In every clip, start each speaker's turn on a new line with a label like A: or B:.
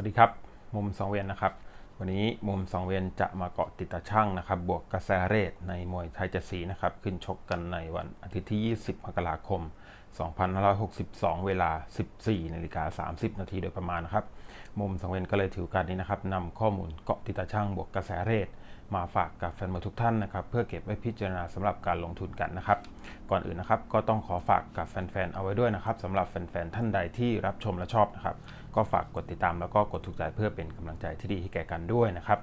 A: วัสดีครับ มุมสองเวียนนะครับ วันนี้มุมสองเวียนจะมาเกาะติดตาช่างนะครับ บวกกระแสเรทในมวยไทยเจ็ดสีนะครับ ขึ้นชกกันในวันอาทิตย์ที่ 20 มกราคม 2562 เวลา 14นาฬิกา30 นาทีโดยประมาณนะครับ มุมสองเวียนก็เลยถือการนี้นะครับนำข้อมูลเกาะติดตาช่างบวกกระแสเรทมาฝากกับแฟนมวยทุกท่านนะครับ เพื่อเก็บไว้พิจารณาสำหรับการลงทุนกันนะครับ ก่อนอื่นนะครับก็ต้องขอฝากกับแฟนๆเอาไว้ด้วยนะครับสำหรับแฟนๆท่านใดที่รับชมและชอบนะครับ ก็ฝากกดติดตามแล้วก็กดถูกใจเพื่อเป็นกำลังใจที่ดีให้แก่กันด้วยนะครับ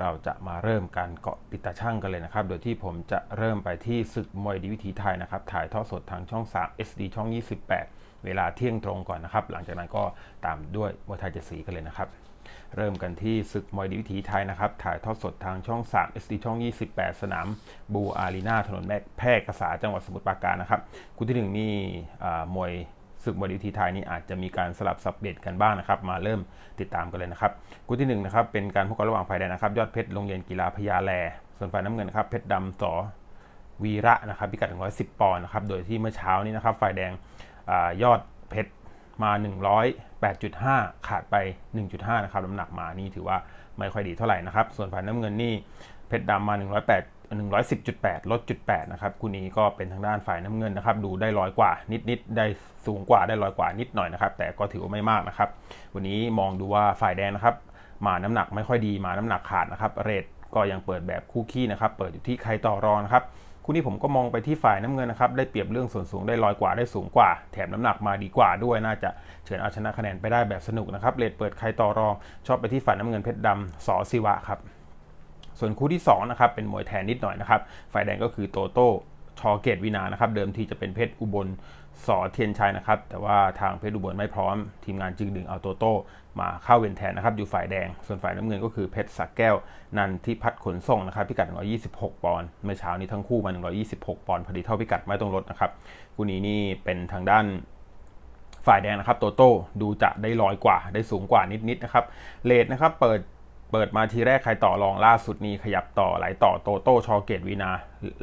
A: เราจะมาเริ่มการเกาะติดตาช่างกันเลยนะครับ โดยที่ผมจะเริ่มไปที่ศึกมวยดีวิถีไทยนะครับ ถ่ายทอดสดทางช่อง 3 SD ช่อง 28 เวลาเที่ยงตรงก่อนนะครับ หลังจากนั้นก็ตามด้วยมวยไทยเจ็ดสีกันเลยนะครับเริ่มกันที่ศึกมวยดีวิถีไทยนะครับ ถ่ายทอดสดทางช่อง 3 SD ช่อง 28 สนามบูอารีนาถนนแม่แพร่กษาจังหวัดสมุทรปราการนะครับ คู่ที่หนึ่งนี่มวย ศึกมวยดีวิถีไทยนี่อาจจะมีการสลับสับเปลี่ยนกันบ้างนะครับ มาเริ่มติดตามกันเลยนะครับคู่ที่หนึ่งนะครับเป็นการพบกันระหว่างฝ่ายแดงนะครับ ยอดเพชรโรงเรียนกีฬาพญาแล ส่วนฝ่ายน้ำเงินครับเพชรดำสอวีระนะครับพิกัด 110 ปอนด์นะครับโดยที่เมื่อเช้านี้นะครับฝ่ายแดงอยอดเพชรมา 108.5 ขาดไป 1.5 นะครับน้ำหนักมานี่ถือว่าไม่ค่อยดีเท่าไหร่นะครับ ส่วนฝ่ายน้ำเงินนี่เพชรดำมา 108 110.8 ลดจุด8นะครับคู่นี้ก็เป็นทางด้านฝ่ายน้ำเงินนะครับ ดูได้ร้อยกว่า นิด ๆ ได้สูงกว่าได้ร้อยกว่านิดหน่อยนะครับ แต่ก็ถือว่าไม่มากนะครับ วันนี้มองดูว่าฝ่ายแดงนะครับ มาน้ำหนักไม่ค่อยดี มาน้ำหนักขาดนะครับ เรทก็ยังเปิดแบบคู่ขี้นะครับ เปิดอยู่ที่ใครต่อรองนะครับคู่นี้ผมก็มองไปที่ฝ่ายน้ำเงินนะครับ ได้เปรียบเรื่องส่วนสูงได้ลอยกว่าได้สูงกว่า แถมน้ำหนักมาดีกว่าด้วยน่าจะเฉือนเอาชนะคะแนนไปได้แบบสนุกนะครับเรทเปิดใครต่อรอง ชอบไปที่ฝ่ายน้ำเงินเพชรดำสอศิวะครับ ส่วนคู่ที่2นะครับเป็นมวยแทนนิดหน่อยนะครับฝ่ายแดงก็คือโตโต้ชอเกตวินานะครับเดิมทีจะเป็นเพชรอุบลสอเทียนชัยนะครับแต่ว่าทางเพชรอุบลไม่พร้อม ทีมงานจึงดึงเอาโตโต้มาเข้าเวนแทนนะครับอยู่ฝ่ายแดง ส่วนฝ่ายน้ำเงินก็คือเพชรสักแก้ว นันทิพัฒน์ขนส่งนะครับพิกัด 126 ปอนด์เมื่อเช้านี้ทั้งคู่มา 126 ปอนด์พอดีเท่าพิกัดไม่ต้องลดนะครับคู่นี้นี่เป็นทางด้านฝ่ายแดงนะครับโตโต้ดูจะได้ลอยกว่าได้สูงกว่านิดๆนะครับเลทนะครับเปิด เปิดมาทีแรกใครต่อรองล่าสุดนี้ขยับต่อไหลต่อโตโต้ชอเกตวีนา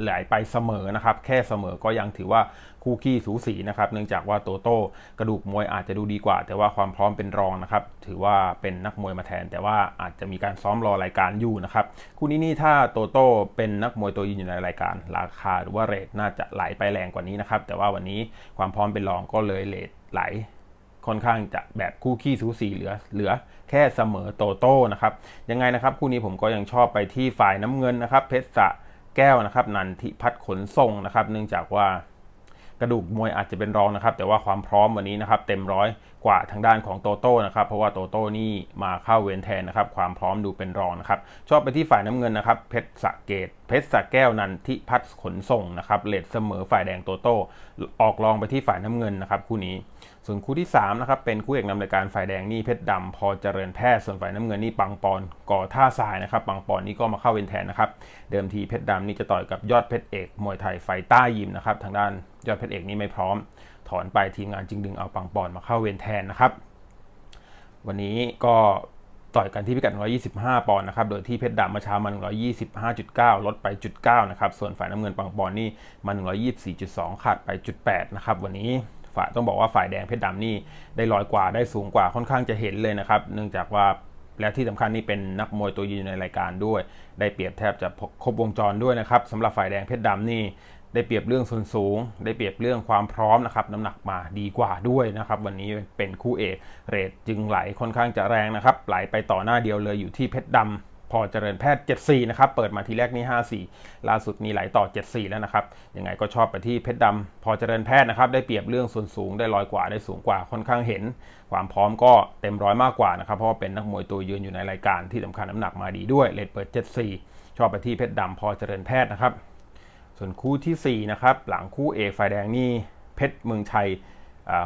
A: ไหลไปเสมอนะครับ แค่เสมอก็ยังถือว่าคู่ขี้สูสีนะครับ เนื่องจากว่าโตโต้กระดูกมวยอาจจะดูดีกว่า แต่ว่าความพร้อมเป็นรองนะครับ ถือว่าเป็นนักมวยมาแทน แต่ว่าอาจจะมีการซ้อมรอรายการอยู่นะครับ คู่นี้นี่ถ้าโตโต้เป็นนักมวยตัวยืนอยู่ในรายการ ราคาหรือว่าเรทน่าจะไหลไปแรงกว่านี้นะครับ แต่ว่าวันนี้ความพร้อมเป็นรองก็เลยเรทไหลค่อนข้างจะแบบคู่ขี้สูสีเหลือเหลือ แค่เสมอโตโต้นะครับยังไงนะครับคู่นี้ผมก็ยังชอบไปที่ฝ่ายน้ำเงินนะครับเพชรสะแก้วนะครับนันทิพัฒน์ขนส่งนะครับ เนื่องจากว่ากระดูกมวยอาจจะเป็นรองนะครับ แต่ว่าความพร้อมวันนี้นะครับ เต็มร้อย กว่าทางด้านของโตโต้นะครับเพราะว่าโตโต้นี่มาเข้าเวนแทนนะครับความพร้อมดูเป็นรองนะครับชอบไปที่ฝ่ายน้ำเงินนะครับเพชรสะเกตเพชรสะแก้วนันทิพัฒขนส่งนะครับเลดเสมอฝ่ายแดงโตโต้ออกรองไปที่ฝ่ายน้ำเงินนะครับคู่นี้ ส่วนคู่ที่3นะครับเป็นคู่เอกนำรายการฝ่ายแดงนี่เพชรดำพอเจริญแพทย์ส่วนฝ่ายน้ำเงินนี่ปังปอนก่อท่าทรายนะครับปังปอนนี่ก็มาเข้าเวนแทนนะครับเดิมทีเพชรดำนี่จะต่อยกับยอดเพชรเอกมวยไทยไฟต้ายิมนะครับทางด้านยอดเพชรเอกนี่ไม่พร้อม ถอนไปทีมงานจึงดึงเอาปังปอนมาเข้าเวนแทนนะครับ วันนี้ก็ต่อยกันที่พิกัด 125 ปอนด์นะครับ โดยที่เพชรดำมาช้ามา 125.9 ลดไปจุด9นะครับ ส่วนฝ่ายน้ำเงินปังปอนนี่มา 124.2 ขาดไปจุด8นะครับ วันนี้ฝ่ายต้องบอกว่าฝ่ายแดงเพชรดำนี่ได้ลอยกว่าได้สูงกว่าค่อนข้างจะเห็นเลยนะครับ เนื่องจากว่าและที่สำคัญนี่เป็นนักมวยตัวยืนในรายการด้วย ได้เปรียบแทบจะครบวงจรด้วยนะครับสำหรับฝ่ายแดงเพชรดำนี่ ได้เปรียบเรื่องส่วนสูง ได้เปรียบเรื่องความพร้อมนะครับน้ำหนักมาดีกว่าด้วยนะครับ วันนี้เป็นคู่เอกเรทจึงไหลค่อนข้างจะแรงนะครับ ไหลไปต่อหน้าเดียวเลยอยู่ที่เพชรดำพอเจริญแพทย์ 74 นะครับ เปิดมาทีแรกนี่54 ล่าสุดนี้ไหลต่อ 74 แล้วนะครับ ยังไงก็ชอบไปที่เพชรดำพอเจริญแพทย์นะครับ ได้เปรียบเรื่องส่วนสูง ได้ร้อยกว่า ได้สูงกว่า ค่อนข้างเห็น ความพร้อมก็เต็มร้อยมากกว่านะครับ เพราะว่าเป็นนักมวยตัวยืนอยู่ในรายการที่สำคัญน้ำหนักมาดีด้วย เลทเปิด 74 ชอบไปที่เพชรดำพอเจริญแพทย์นะครับ ส่วนคู่ที่ 4 นะครับ หลังคู่เอกฝ่ายแดงนี่เพชรเมืองชัย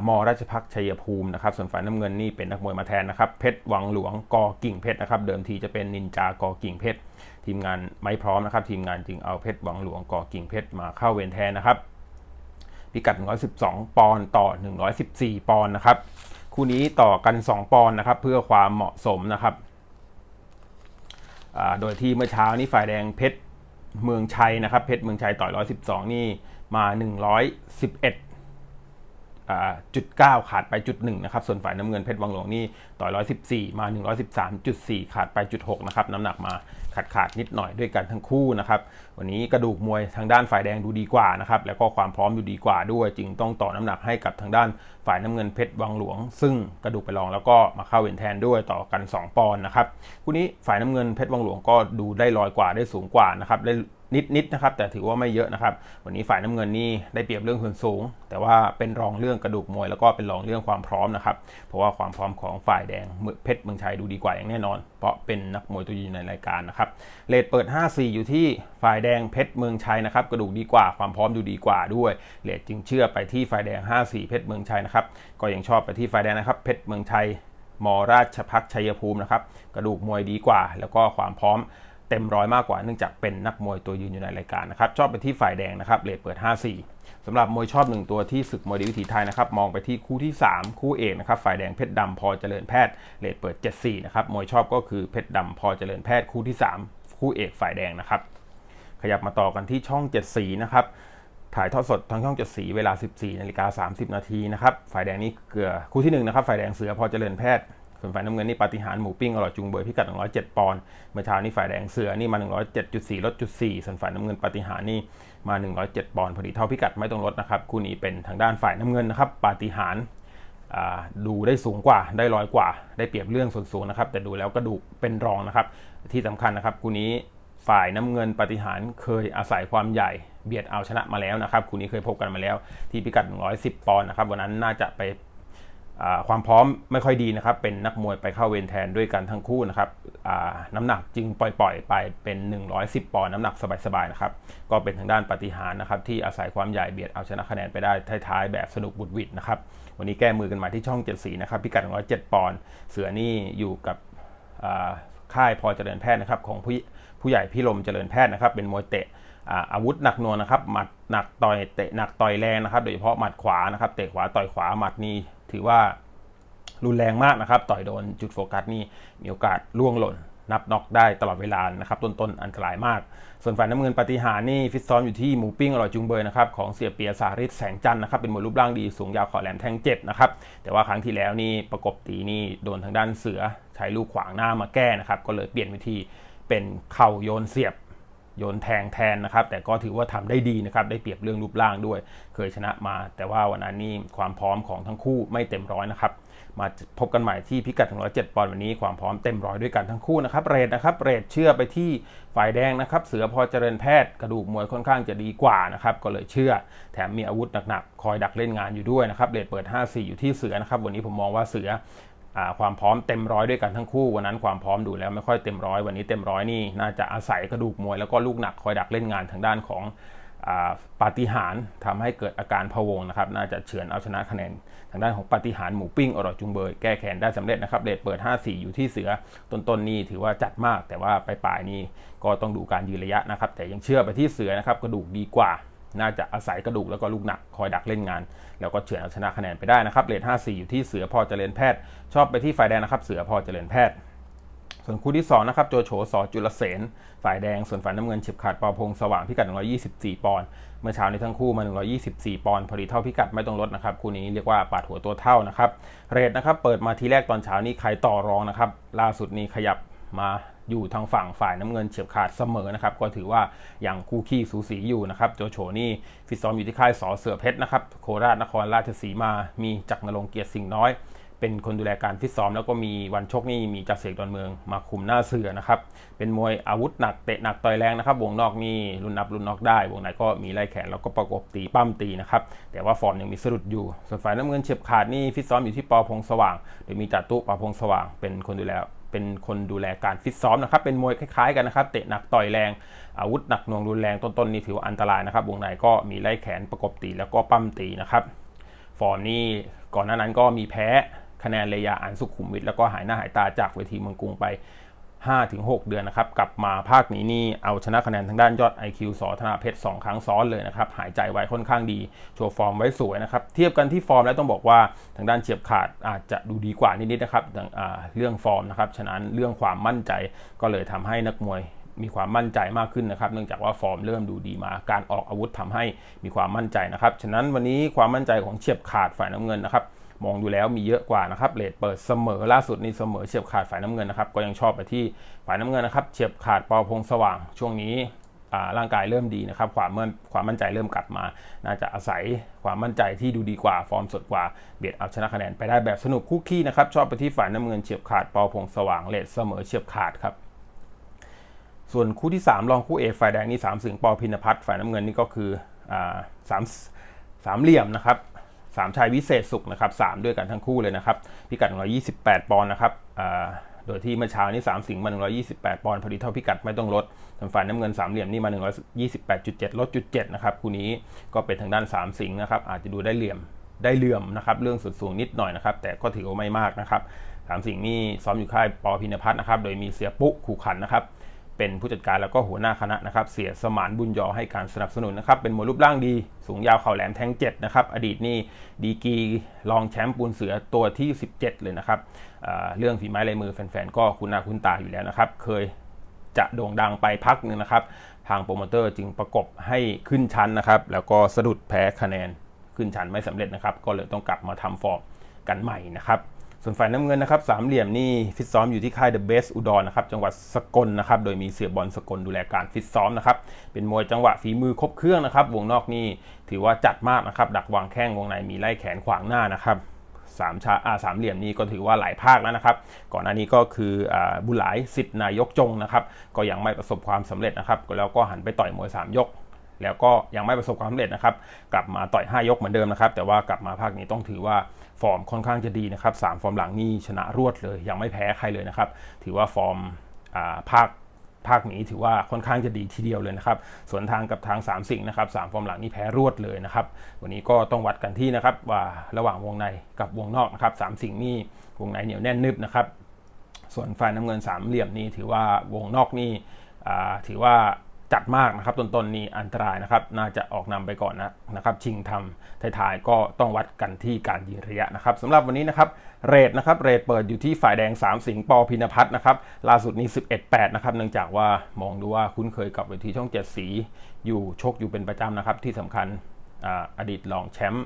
A: มราชพักชัยภูมินะครับ ส่วนฝ่ายน้ำเงินนี่เป็นนักมวยมาแทนนะครับ เพชรวังหลวงกอกิ่งเพชรนะครับ เดิมทีจะเป็นนินจากอกิ่งเพชร ทีมงานไม่พร้อมนะครับ ทีมงานจึงเอาเพชรวังหลวงกอกิ่งเพชรมาเข้าเวรแทนนะครับ พิกัด 112 ปอนด์ต่อ 114 ปอนด์นะครับ คู่นี้ต่อกัน 2 ปอนด์นะครับ เพื่อความเหมาะสมนะครับ โดยที่เมื่อเช้านี้ฝ่ายแดงเพชร เมืองชัยนะครับเพชรเมืองชัยต่อย112 นี่มา 111อ่า จุดเก้าขาดไปจุดหนึ่งนะครับ ส่วนฝ่ายน้ำเงินเพชรวังหลวงนี่ต่อยร้อยสิบสี่มาหนึ่งร้อยสิบสามจุดสี่ขาดไปจุดหกนะครับ น้ำหนักมาขาดขาดนิดหน่อยด้วยกันทั้งคู่นะครับ วันนี้กระดูกมวยทางด้านฝ่ายแดงดูดีกว่านะครับ แล้วก็ความพร้อมดูดีกว่าด้วย จึงต้องต่อน้ำหนักให้กับทางด้านฝ่ายน้ำเงินเพชรวังหลวง ซึ่งกระดูกไปรองแล้วก็มาเข้าเวนแทนด้วยต่อกัน 2 ปอนด์นะครับ คู่นี้ฝ่ายน้ำเงินเพชรวังหลวงก็ดูได้ลอยกว่าได้สูงกว่านะครับได้ นิดๆนนะครับ แต่ถือว่าไม่เยอะนะครับ วันนี้ฝ่ายน้ำเงินนี่ได้เปรียบเรื่องส่วนสูง แต่ว่าเป็นรองเรื่องกระดูกมวย แล้วก็เป็นรองเรื่องความพร้อมนะครับ เพราะว่าความพร้อมของฝ่ายแดงเพชรเมืองชัยดูดีกว่าอย่างแน่นอน เพราะเป็นนักมวยตัวยืนในรายการนะครับ เลทเปิด 5-4 อยู่ที่ฝ่ายแดงเพชรเมืองชัยนะครับ กระดูกดีกว่า ความพร้อมดูดีกว่าด้วย เลทจึงเชื่อไปที่ฝ่ายแดง 5-4 เพชรเมืองชัยนะครับ ก็ยังชอบไปที่ฝ่ายแดงนะครับ เพชรเมืองชัยมราชพักชัยภูมินะครับ กระดูกมวยดีกว่า แล้วก็ความพร้อม เต็มร้อยมากกว่าเนื่องจากเป็นนักมวยตัวยืนอยู่ในรายการนะครับชอบไปที่ฝ่ายแดงนะครับเลทเปิด 5-4สำหรับมวยชอบหนึ่งตัวที่ศึกมวยดีวิถีไทยนะครับมองไปที่คู่ที่ 3 คู่เอกนะครับฝ่ายแดงเพชรดำพอเจริญแพทย์เลทเปิด 74 นะครับมวยชอบก็คือเพชรดำพอเจริญแพทย์คู่ที่ 3 คู่เอกฝ่ายแดงนะครับขยับมาต่อกันที่ช่อง 7 สีนะครับถ่ายทอดสดทางช่อง 7 สีเวลา 14นาฬิกา30 นาทีนะครับฝ่ายแดงนี่เกือคู่ที่1นะครับฝ่ายแดงเสือพอเจริญแพทย์ ส่วนฝ่ายน้ำเงินนี่ปาฏิหารหมูปิ้งอร่อยจุงเบยพิกัด 107 ปอนด์เมื่อเช้านี้ฝ่ายแดงเสือนี่มา 107.4 ลดจุด4ส่วนฝ่ายน้ำเงินปาฏิหารนี่มา 107 ปอนด์พอดีเท่าพิกัดไม่ต้องลดนะครับคู่นี้เป็นทางด้านฝ่ายน้ำเงินนะครับปาฏิหารดูได้สูงกว่าได้ร้อยกว่า ได้เปรียบเรื่องส่วนสูงนะครับแต่ดูแล้วกระดูกเป็นรองนะครับ ที่สำคัญนะครับคู่นี้ฝ่ายน้ำเงินปฏิหารเคยอาศัยความใหญ่เบียดเอาชนะมาแล้วนะครับคู่นี้เคยพบกันมาแล้ว ที่พิกัด 110 ปอนด์นะครับวันนั้นน่าจะไป ความพร้อมไม่ค่อยดีนะครับ เป็นนักมวยไปเข้าเวรแทนด้วยกันทั้งคู่นะครับน้ำหนักจึงปล่อยๆ ไปเป็น 110 ปอนด์น้ำหนักสบายๆนะครับ ก็เป็นทางด้านปฏิหารนะครับ ที่อาศัยความใหญ่เบียดเอาชนะคะแนนไปได้ท้ายๆ แบบสนุกบุดวิดนะครับ วันนี้แก้มือกันมาที่ช่อง 7 สีนะครับ พิกัด107 ปอนด์ เสือนี่อยู่กับค่ายพอเจริญแพทย์นะครับของผู้ผู้ใหญ่พี่ลมเจริญแพทย์นะครับ เป็นมวยเตะอาวุธหนักหน่วงนะครับ หมัดหนักต่อยเตะหนักต่อยแรงนะครับ โดยเฉพาะหมัดขวานะครับ เตะขวาต่อยขวา หมัดนี่ ถือว่ารุนแรงมากนะครับ ต่อยโดนจุดโฟกัสนี่มีโอกาสล่วงหล่น นับน็อกได้ตลอดเวลานะครับ ต้นๆอันตรายมาก ส่วนฝ่ายน้ำเงินปฏิหารนี่ฟิตซ้อมอยู่ที่หมูปิ้งอร่อยจุงเบยนะครับของเสียเปียสาริศแสงจันทร์นะครับเป็นมวยรูปร่างดีสูงยาวขอแหลมแทงเจ็บนะครับแต่ว่าครั้งที่แล้วนี่ประกบตีนี่โดนทางด้านเสือใช้ลูกขวางหน้ามาแก้นะครับก็เลยเปลี่ยนวิธีเป็นเข่าโยนเสียบ โยนแทงแทนนะครับ แต่ก็ถือว่าทำได้ดีนะครับ ได้เปรียบเรื่องรูปร่างด้วย เคยชนะมา แต่ว่าวันนั้นนี่ความพร้อมของทั้งคู่ไม่เต็มร้อยนะครับ มาพบกันใหม่ที่พิกัด107ปอนด์วันนี้ความพร้อมเต็มร้อยด้วยกันทั้งคู่นะครับ เรทนะครับ เรทเชื่อไปที่ฝ่ายแดงนะครับ เสือพอเจริญแพทย์กระดูกมวยค่อนข้างจะดีกว่านะครับ ก็เลยเชื่อ แถมมีอาวุธหนักๆ คอยดักเล่นงานอยู่ด้วยนะครับ เรทเปิด 5-4 อยู่ที่เสือนะครับ วันนี้ผมมองว่าเสือ ความพร้อมเต็มร้อยด้วยกันทั้งคู่วันนั้นความพร้อมดูแล้วไม่ค่อยเต็มร้อยวันนี้เต็มร้อยนี่น่าจะอาศัยกระดูกมวยแล้วก็ลูกหนักคอยดักเล่นงานทางด้านของปาฏิหารทำให้เกิดอาการพะวงนะครับ น่าจะเฉือนเอาชนะคะแนนทางด้านของปาฏิหารหมูปิ้งอร่อยจุงเบยแก้แค้นได้สำเร็จนะครับเลทเปิด 5-4 อยู่ที่เสือต้นๆนนี่ถือว่าจัดมาก แต่ว่าปลายๆนี่ก็ต้องดูการยืนระยะนะครับ แต่ยังเชื่อไปที่เสือนะครับกระดูกดีกว่า น่าจะอาศัยกระดูกแล้วก็ลูกหนักคอยดักเล่นงาน แล้วก็เฉือนเอาชนะคะแนนไปได้นะครับเลท54 อยู่ที่เสือพอเจริญแพทย์ ชอบไปที่ฝ่ายแดงนะครับ เสือพอเจริญแพทย์ ส่วนคู่ที่2นะครับโจโฉสอจุลเสนฝ่ายแดงส่วนฝ่ายน้ำเงินฉิบขาดปอพงสว่างพิกัด 124 ปอนด์เมื่อเช้านี้ทั้งคู่มา 124 ปอนด์พอดีเท่าพิกัดไม่ต้องลดนะครับคู่นี้เรียกว่าปาดหัวตัวเท่านะครับเรทนะครับเปิดมาทีแรกตอนเช้านี้ใครต่อรองนะครับล่าสุดนี้ขยับมา อยู่ทางฝั่งฝ่ายน้ำเงินเฉียบขาดเสมอนะครับก็ถือว่าอย่างคู่ขี้สูสีอยู่นะครับโจโฉนี่ฟิตซ้อมอยู่ที่ค่ายสอเสือเพชรนะครับโคราชนครราชสีมา มีจักรนรงเกียรติสิ่งน้อย เป็นคนดูแลการฟิตซ้อม แล้วก็มีวันชกนี่มีจักรเสกดอนเมืองมาคุมหน้าเสือนะครับเป็นมวยอาวุธหนักเตะหนักต่อยแรงนะครับวงนอกนี่รุนนับรุนนอกได้วงในก็มีไล่แขนแล้วก็ประกบตีปั้มตีนะครับแต่ว่าฟอร์มยังมีสะดุดอยู่ ส่วนฝ่ายน้ำเงินเฉียบขาดนี่ฟิตซ้อมอยู่ที่ปอพงสว่างโดยมีจัตุปอพงสว่าง เป็นคนดูแล เป็นคนดูแลการฟิตซ้อมนะครับเป็นมวยคล้ายๆกันนะครับเตะหนักต่อยแรงอาวุธหนักหน่วงรุนแรงต้นๆนี่ถือว่าอันตรายนะครับวงในก็มีไล่แขนประกบตีแล้วก็ปั้มตีนะครับฟอร์มนี่ก่อนหน้านั้นก็มีแพ้คะแนนเลยาอันสุขุมวิทแล้วก็หายหน้าหายตาจากเวทีเมืองกรุงไป 5-6 เดือนนะครับ กลับมาภาคนี้นี่เอาชนะคะแนนทางด้านยอด IQ สอธนาเพชร 2 ครั้งซ้อนเลยนะครับ หายใจไว้ค่อนข้างดี โชว์ฟอร์มไว้สวยนะครับ เทียบกันที่ฟอร์มแล้วต้องบอกว่าทางด้านเฉียบขาดอาจจะดูดีกว่านิดๆนะครับเรื่องฟอร์มนะครับ ฉะนั้นเรื่องความมั่นใจก็เลยทำให้นักมวยมีความมั่นใจมากขึ้นนะครับ เนื่องจากว่าฟอร์มเริ่มดูดีมา การออกอาวุธทำให้มีความมั่นใจนะครับ ฉะนั้นวันนี้ความมั่นใจของเฉียบขาดฝ่ายน้ำเงินนะครับ มองดูแล้วมีเยอะกว่านะครับเลทเปิดเสมอล่าสุดนี่เสมอเฉียบขาดฝ่ายน้ำเงินนะครับก็ยังชอบไปที่ฝ่ายน้ำเงินนะครับเฉียบขาดปอพงสว่างช่วงนี้ร่างกายเริ่มดีนะครับความเมื่อความมั่นใจเริ่มกลับมา น่าจะอาศัยความมั่นใจที่ดูดีกว่าฟอร์มสดกว่าเบียดเอาชนะคะแนนไปได้แบบสนุกคู่ขี้นะครับชอบไปที่ฝ่ายน้ำเงินเฉียบขาดปอพงสว่างเลทเสมอเฉียบขาดครับส่วนคู่ที่ 3 รองคู่เอกฝ่ายแดงนี่สามสิงปอพินพัฒน์ฝ่ายน้ำเงินนี่ก็คือสามสามเหลี่ยมนะครับ สามชายวิเศษสุขนะครับสามด้วยกันทั้งคู่เลยนะครับ พิกัด 128 ปอนด์นะครับโดยที่เมื่อเช้านี้ 3 สิงห์มา 128 ปอนด์พอดีเท่าพิกัดไม่ต้องลดทางฝ่ายน้ำเงินสามเหลี่ยมนี่มา 128.7 ลดจุด7นะครับคู่นี้ก็เป็นทางด้าน 3 สิงห์นะครับอาจจะดูได้เหลี่ยมได้เหลื่อมนะครับเรื่องสุดสูงนิดหน่อยนะครับแต่ก็ถือว่าไม่มากนะครับสามสิงห์นี่ซ้อมอยู่ค่ายปอพินพัฒน์นะครับโดยมีเสียปุ๊ขู่ขันนะครับ เป็นผู้จัดการแล้วก็หัวหน้าคณะนะครับ เสียสมานบุญยอให้การสนับสนุนนะครับ เป็นมวยรูปร่างดี สูงยาวเข่าแหลมแทงเจ็ดนะครับ อดีตนี่ดีกีรองแชมป์ปูนเสือตัวที่ 17 เลยนะครับเเรื่องฝีไม้ลายมือแฟนๆ ก็คุณนาคุณตาอยู่แล้วนะครับ เคยจะโด่งดังไปพักหนึ่งนะครับ ทางโปรโมเตอร์จึงประกบให้ขึ้นชั้นนะครับ แล้วก็สะดุดแพ้คะแนนขึ้นชั้นไม่สำเร็จนะครับ ก็เลยต้องกลับมาทำฟอร์มกันใหม่นะครับ ส่วนฝ่ายน้ำเงินนะครับสามเหลี่ยมนี่ฟิตซ้อมอยู่ที่ค่าย The Best อุดรนะครับจังหวัดสกลนะครับโดยมีเสียบอลสกลดูแลการฟิตซ้อมนะครับเป็นมวยจังหวะฝีมือครบเครื่องนะครับวงนอกนี่ถือว่าจัดมากนะครับดักวางแข้งวงในมีไล่แขนขวางหน้านะครับสามชาอาสามเหลี่ยมนี้ก็ถือว่าหลายภาคแล้วนะครับ ก่อนอันนี้ก็คืออบุหลายสิทธิ์นายกจงนะครับ ก็ยังไม่ประสบความสำเร็จนะครับ แล้วก็หันไปต่อยมวย 3 ยก แล้วก็ยังไม่ประสบความสำเร็จนะครับ กลับมาต่อย 5 ยกเหมือนเดิมนะครับ แต่ว่ากลับมาภาคนี้ต้องถือว่า ฟอร์มค่อนข้างจะดีนะครับสฟอร์มหลังนี่ชนะรวดเลย ยังไม่แพ้ใครเลยนะครับ ถือว่าฟอร์มภาคภาคนี้ถือว่าค่อนข้างจะดีทีเดียวเลยนะครับส่วนทางกับทาง 3 สิ่งนะครับสฟอร์มหลังนี่แพ้รวดเลยนะครับ วันนี้ก็ต้องวัดกันที่นะครับว่าระหว่างวงในกับวงนอกนะครับสสิ่งนี่วงในเหนียวแน่นนึบนะครับ ส่วนฝ่ายน้ำเงินสามเหลี่ยมนี่ถือว่าวงนอกนี่ถือว่า จัดมากนะครับต้นๆนนี้อันตรายนะครับ น่าจะออกนำไปก่อนนะนะครับ ชิงทำท้ายๆก็ต้องวัดกันที่การยืนระยะนะครับสำหรับวันนี้นะครับเรทนะครับเรทเปิดอยู่ที่ฝ่ายแดง 3 สิงห์ปอพินพัฒน์นะครับล่าสุดนี้ 11-8 นะครับเนื่องจากว่ามองดูว่าคุ้นเคยกับเวทีช่องเจ็ดสี อยู่ชกอยู่เป็นประจำนะครับที่สำคัญอดีตรองแชมป์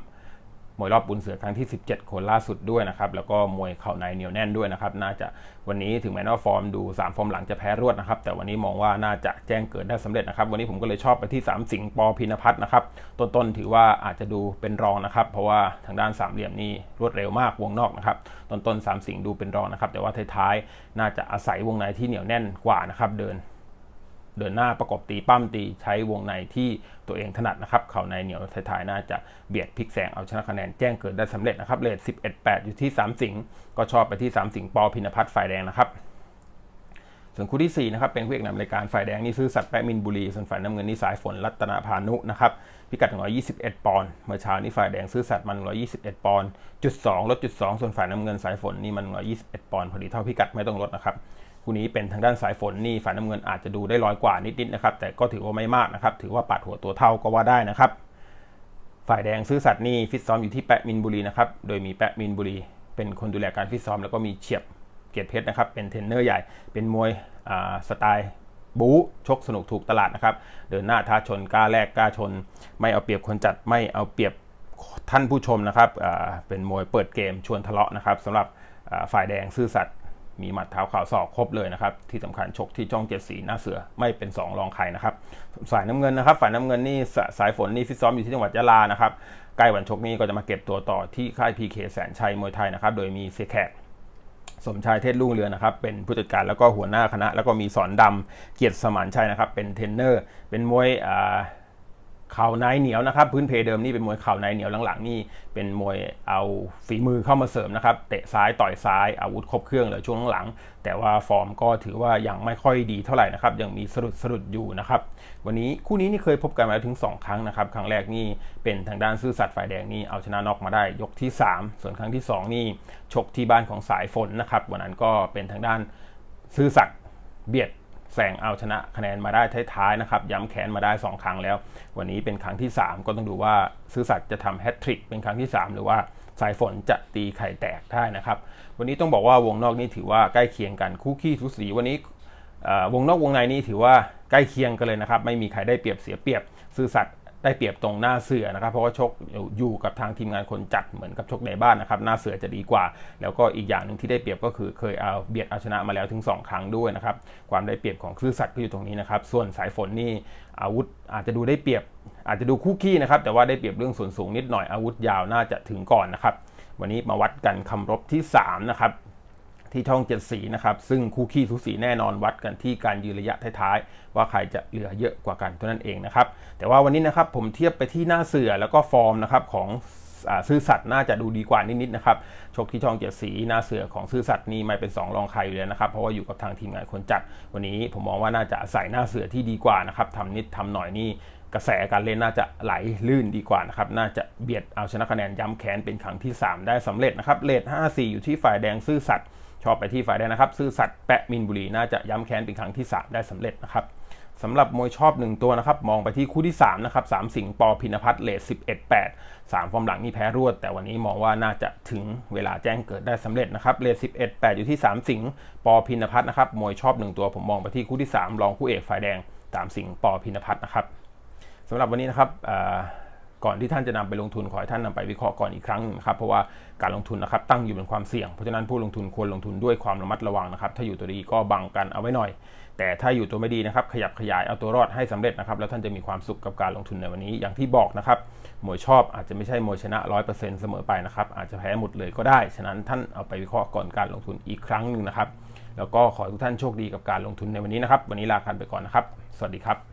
A: มวยรอบบุญเสือครั้งที่ 17 คนล่าสุดด้วยนะครับ แล้วก็มวยเข่าในเหนียวแน่นด้วยนะครับ น่าจะวันนี้ถึงแม้ว่าฟอร์มดู 3 ฟอร์มหลังจะแพ้รวดนะครับ แต่วันนี้มองว่าน่าจะแจ้งเกิดได้สำเร็จนะครับ วันนี้ผมก็เลยชอบไปที่ 3 สิงห์ปอพินพัฒน์นะครับ ต้นๆถือว่าอาจจะดูเป็นรองนะครับ เพราะว่าทางด้านสามเหลี่ยมนี่รวดเร็วมากวงนอกนะครับ ต้นๆสามสิงห์ดูเป็นรองนะครับ แต่ว่าท้ายๆ น่าจะอาศัยวงในที่เหนียวแน่นกว่านะครับ เดิน เดินหน้าประกบตีปั้มตีใช้วงในที่ตัวเองถนัดนะครับเข่าในเหนียวท้ายๆน่าจะเบียดพลิกแสงเอาชนะคะแนนแจ้งเกิดได้สำเร็จนะครับเลท11-8 อยู่ที่ 3 สิงก็ชอบไปที่ 3 สิงปอพินพัฒน์ฝ่ายแดงนะครับส่วนคู่ที่4นะครับเป็นคู่เอกนำรายการฝ่ายแดงนี่ซื้อสัตว์แปะมินบุรี ส่วนฝ่ายน้ำเงินนี่สายฝนรัตนาพานุนะครับพิกัด 121 ปอนด์เมื่อเช้านี้ฝ่ายแดงซื้อสัตว์มัน 121 ปอนด์จุด2ลดจุด2ส่วนฝ่ายน้ำเงินสายฝนนี่มัน 121 ปอนด์พอดีเท่าพิกัดไม่ต้องลดนะครับ คู่นี้เป็นทางด้านสายฝนนี่ฝ่ายน้ำเงินอาจจะดูได้ร้อยกว่านิดๆนะครับ แต่ก็ถือว่าไม่มากนะครับ ถือว่าปัดหัวตัวเท่าก็ว่าได้นะครับ ฝ่ายแดงซื้อสัตว์นี่ฟิตซ้อมอยู่ที่แปะมินบุรีนะครับ โดยมีแปะมินบุรี เป็นคนดูแลการฟิตซ้อม แล้วก็มีเฉียบเกียรติเพชรนะครับ เป็นเทรนเนอร์ใหญ่ เป็นมวยสไตล์บู๊ชกสนุกถูกตลาดนะครับ เดินหน้าท้าชนกล้าแลกกล้าชน ไม่เอาเปรียบคนจัดไม่เอาเปรียบท่านผู้ชมนะครับเป็นมวยเปิดเกมชวนทะเลาะนะครับสำหรับฝ่ายแดงซื่อสัตย์ มีหมัดเท้าข่าวศอกครบเลยนะครับ ที่สำคัญชกที่จ้องเจ็ดสีหน้าเสือไม่เป็น 2 รองใครนะครับสายน้ำเงินนะครับฝ่ายน้ำเงินนี่สายฝนนี่ฟิตซ้อมอยู่ที่จังหวัดยะลานะครับใกล้วันชกนี้ก็จะมาเก็บตัวต่อที่ค่ายพีเคแสนชัยมวยไทยนะครับ โดยมีเสแขกสมชายเทศลุ่งเรือนนะครับ เป็นผู้จัดการแล้วก็หัวหน้าคณะ แล้วก็มีสอนดำเกียรติสมานชัยนะครับ เป็นเทรนเนอร์ เป็นมวยอ่า เข่าในเหนียวนะครับ พื้นเพเดิมนี่เป็นมวยเข่าในเหนียวหลังๆนี่เป็นมวยเอาฝีมือเข้ามาเสริมนะครับเตะซ้ายต่อยซ้ายอาวุธครบเครื่องเลยช่วงหลังแต่ว่าฟอร์มก็ถือว่ายังไม่ค่อยดีเท่าไหร่นะครับยังมีสะดุดสะดุดอยู่นะครับวันนี้คู่นี้นี่เคยพบกันมาถึง 2 ครั้งนะครับครั้งแรกนี่เป็นทางด้านซื่อสัตย์ฝ่ายแดงนี่เอาชนะน็อกมาได้ยกที่ 3 ส่วนครั้งที่ 2 นี่ชกที่บ้านของสายฝนนะครับวันนั้นก็เป็นทางด้านซื่อสัตย์เบียด แซงเอาชนะคะแนนมาได้ท้ายๆนะครับ ย้ำแขนมาได้ 2 ครั้งแล้ว วันนี้เป็นครั้งที่ 3 ก็ต้องดูว่าซื้อสัตว์จะทำแฮตทริกเป็นครั้งที่ 3 หรือว่าสายฝนจะตีไข่แตกได้นะครับ วันนี้ต้องบอกว่าวงนอกนี่ถือว่าใกล้เคียงกันคู่ขี้ทุสีวันนี้วงนอกวงในนี่ถือว่าใกล้เคียงกันเลยนะครับ ไม่มีใครได้เปรียบเสียเปรียบซื่อสัตย์ ได้เปรียบตรงหน้าเสือนะครับ เพราะว่าชกอยู่กับทางทีมงานคนจัดเหมือนกับชกในบ้านนะครับหน้าเสือจะดีกว่า แล้วก็อีกอย่างหนึ่งที่ได้เปรียบก็คือเคยเอาเบียดเอาชนะมาแล้วถึง 2 ครั้งด้วยนะครับความได้เปรียบของซื่อสัตย์ก็อยู่ตรงนี้นะครับส่วนสายฝนนี่อาวุธอาจจะดูได้เปรียบ อาจจะดูคู่ขี้นะครับแต่ว่าได้เปรียบเรื่องส่วนสูงนิดหน่อยอาวุธยาวน่าจะถึงก่อนนะครับวันนี้มาวัดกันคำรบที่3นะครับ ที่ช่องเจ็ดสีนะครับ ซึ่งคู่ขี้ทุสีแน่นอนวัดกันที่การยืนระยะท้ายๆ ว่าใครจะเหลือเยอะกว่ากันเท่านั้นเองนะครับ แต่ว่าวันนี้นะครับผมเทียบไปที่หน้าเสือแล้วก็ฟอร์มนะครับของซื่อสัตย์น่าจะดูดีกว่านิดๆนะครับ ชกที่ช่องเจ็ดสีหน้าเสือของซื่อสัตย์นี่ไม่เป็น 2 รองใครอยู่แล้วนะครับ เพราะว่าอยู่กับทางทีมงานคนจัด วันนี้ผมมองว่าน่าจะอาศัยหน้าเสือที่ดีกว่านะครับทำนิดทำหน่อยนี่กระแสการเล่นน่าจะไหลลื่นดีกว่านะครับ น่าจะเบียดเอาชนะคะแนนย้ำแค้นเป็นครั้งที่ 3 ได้สำเร็จนะครับเลท5-4 อยู่ที่ฝ่ายแดงซื่อสัตย์ ชอบไปที่ฝ่ายแดงนะครับ ซื่อสัตย์แปะมินบุรีน่าจะย้ำแค้นเป็นครั้งที่ 3 ได้สำเร็จนะครับสำหรับมวยชอบ 1 ตัวนะครับ มองไปที่คู่ที่ 3 นะครับ3สิงห์ปอพินพัฒน์เลท11-8 3 ฟอร์มหลังนี่แพ้รวด แต่วันนี้มองว่าน่าจะถึงเวลาแจ้งเกิดได้สำเร็จนะครับเลท11-8 อยู่ที่ 3 สิงห์ปอพินพัฒน์นะครับมวยชอบ 1 ตัวผมมองไปที่คู่ที่ 3 รองคู่เอกฝ่ายแดงตามสิงห์ปอพินพัฒน์นะครับสำหรับวันนี้นะครับ ก่อนที่ท่านจะนำไปลงทุนขอให้ท่านนำไปวิเคราะห์ก่อนอีกครั้งหนึงนะครับเพราะว่าการลงทุนนะครับตั้งอยู่บนความเสี่ยงเพราะฉะนั้นผู้ลงทุนควรลงทุนด้วยความระมัดระวังนะครับถ้าอยู่ตัวดีก็บังกันเอาไว้หน่อย แต่ถ้าอยู่ตัวไม่ดีนะครับขยับขยายเอาตัวรอดให้สำเร็จนะครับแล้วท่านจะมีความสุขกับการลงทุนในวันนี้อย่างที่บอกนะครับมวยชอบอาจจะไม่ใช่มวยชนะ 100%เสมอไปนะครับอาจจะแพ้หมดเลยก็ได้ ฉะนั้นท่านเอาไปวิเคราะห์ก่อนการลงทุนอีกครั้งหนึ่งนะครับแล้วก็ขอทุกท่านโชคดีกับการลงทุนในวันนี้นะครับ วันนี้ลากันไปก่อนนะครับ สวัสดีครับ